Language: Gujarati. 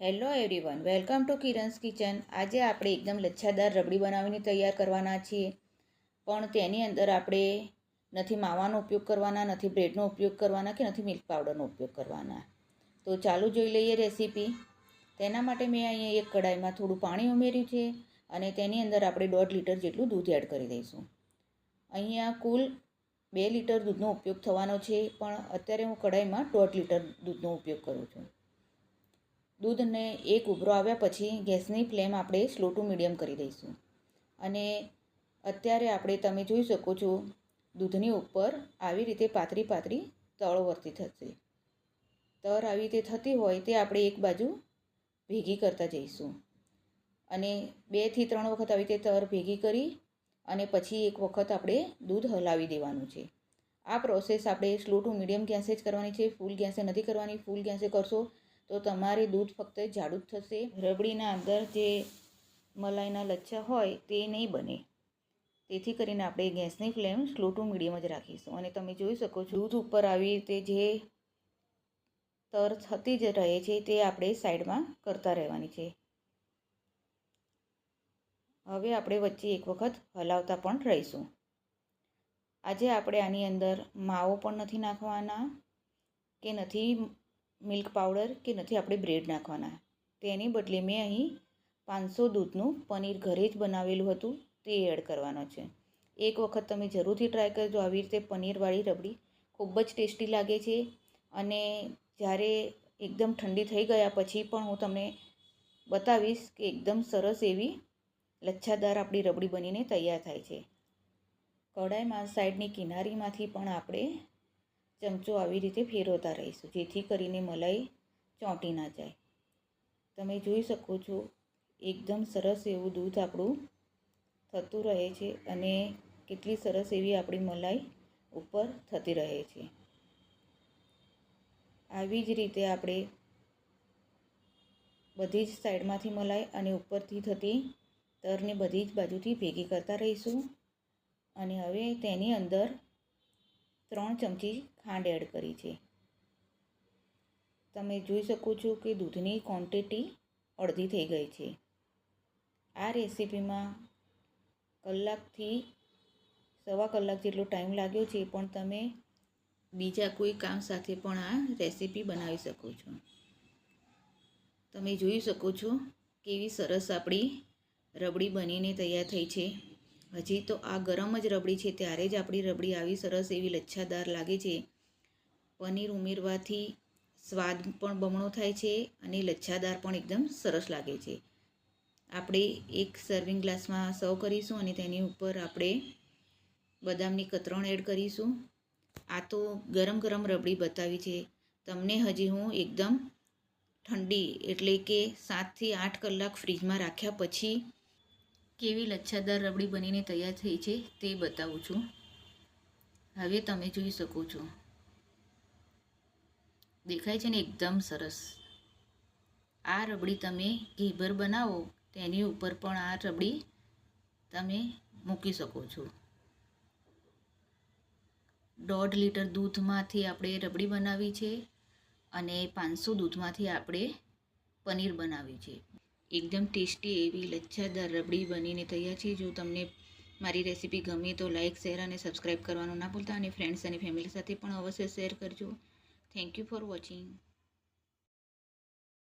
Hello everyone welcome to Kiran's kitchen આજે આપણે એકદમ લચ્છાદાર રબડી બનાવીને તૈયાર કરવાના છીએ. પણ તેની અંદર આપણે નથી માવાનો ઉપયોગ કરવાના, નથી બ્રેડનો ઉપયોગ કરવાના કે નથી મિલ્ક પાવડરનો ઉપયોગ કરવાના. તો ચાલુ જોઈ લઈએ રેસીપી. તેના માટે મેં અહીંયા એક કડાઈમાં થોડું પાણી ઉમેર્યું છે અને તેની અંદર આપણે દોઢ લીટર જેટલું દૂધ એડ કરી દઈશું. અહીંયા કુલ બે લીટર દૂધનો ઉપયોગ થવાનો છે, પણ અત્યારે હું કડાઈમાં દોઢ લીટર દૂધનો ઉપયોગ કરું છું. દૂધને એક ઉભરો આવ્યા પછી ગેસની ફ્લેમ આપણે સ્લો ટુ મીડિયમ કરી દઈશું. અને અત્યારે આપણે તમે જોઈ શકો છો, દૂધની ઉપર આવી રીતે પાતળી પાતળી તળો વર્તી થશે. તર આવી રીતે થતી હોય તે આપણે એક બાજુ ભેગી કરતા જઈશું. અને બેથી ત્રણ વખત આવી રીતે તર ભેગી કરી અને પછી એક વખત આપણે દૂધ હલાવી દેવાનું છે. આ પ્રોસેસ આપણે સ્લો ટુ મીડિયમ ગેસે જ કરવાની છે, ફૂલ ગેસે નથી કરવાની, ફૂલ ગેસે કરશો તો તમારે દૂધ ફક્ત જાડું જ થશે. રબડીના અંદર જે મલાઈના લચ્છા હોય તે નહીં બને. તેથી કરીને આપણે ગેસની ફ્લેમ સ્લો ટુ મીડિયમ જ રાખીશું. અને તમે જોઈ શકો છો, દૂધ ઉપર આવી રીતે જે તર થતી જ રહે છે તે આપણે સાઈડમાં કરતા રહેવાની છે. હવે આપણે વચ્ચે એક વખત હલાવતા પણ રહીશું. આજે આપણે આની અંદર માવો પણ નથી નાખવાના કે નથી મિલ્ક પાવડર કે નથી, આપણે બ્રેડ નાખવાના. તેની બદલે મેં અહીં પાંચસો દૂધનું પનીર ઘરે જ બનાવેલું હતું, તે એડ કરવાનો છે. એક વખત તમે જરૂરથી ટ્રાય કરજો, આવી રીતે પનીરવાળી રબડી ખૂબ જ ટેસ્ટી લાગે છે અને જ્યારે એકદમ ઠંડી થઈ ગયા પછી પણ હું તમને બતાવીશ કે એકદમ સરસ એવી લચ્છાદાર આપણી રબડી બનીને તૈયાર થાય છે. કઢાઈમાં સાઈડની કિનારીમાંથી પણ આપણે ચમચો આવી રીતે ફેરવતા રહીશું, જેથી કરીને મલાઈ ચોંટી ના જાય. તમે જોઈ શકો છો, એકદમ સરસ એવું દૂધ આપણું થતું રહે છે અને કેટલી સરસ એવી આપણી મલાઈ ઉપર થતી રહે છે. આવી જ રીતે આપણે બધી જ સાઈડમાંથી મલાઈ અને ઉપરથી થતી તરને બધી જ બાજુથી ભેગી કરતા રહીશું. અને હવે તેની અંદર ત્રણ ચમચી ખાંડ એડ કરી છે. તમે જોઈ શકો છો કે દૂધની ક્વોન્ટિટી અડધી થઈ ગઈ છે. આ રેસીપીમાં કલાકથી સવા કલાક જેટલો ટાઈમ લાગ્યો છે, પણ તમે બીજા કોઈ કામ સાથે પણ આ રેસીપી બનાવી શકો છો. તમે જોઈ શકો છો કેવી સરસ આપણી રબડી બનીને તૈયાર થઈ છે. હજી તો આ ગરમ જ રબડી છે, ત્યારે જ આપણી રબડી આવી સરસ એવી લચ્છાદાર લાગે છે. પનીર ઉમેરવાથી સ્વાદ પણ બમણો થાય છે અને લચ્છાદાર પણ એકદમ સરસ લાગે છે. આપણે એક સર્વિંગ ગ્લાસમાં સર્વ કરીશું અને તેની ઉપર આપણે બદામની કતરણ એડ કરીશું. આ તો ગરમ ગરમ રબડી બતાવી છે. તમને હજી હું એકદમ ઠંડી એટલે કે સાતથી આઠ કલાક ફ્રીજમાં રાખ્યા પછી કેવી લચ્છાદાર રબડી બનીને તૈયાર થઈ છે તે બતાવું છું. હવે તમે જોઈ શકો છો. દેખાય છે ને એકદમ સરસ. આ રબડી તમે ઘીભર બનાવો તેની ઉપર પણ આ રબડી તમે મૂકી શકો છો. દોઢ લીટર દૂધમાંથી આપણે રબડી બનાવી છે અને પાંચસો દૂધમાંથી આપણે પનીર બનાવ્યું છે. એકદમ ટેસ્ટી એવી લચ્છાદાર રબડી બનીને તૈયાર છે. જો તમને મારી રેસીપી ગમે તો લાઇક શેર અને સબસ્ક્રાઈબ કરવાનું ના ભૂલતા અને ફ્રેન્ડ્સ અને ફેમિલી સાથે પણ અવશ્ય શેર કરજો. Thank you for watching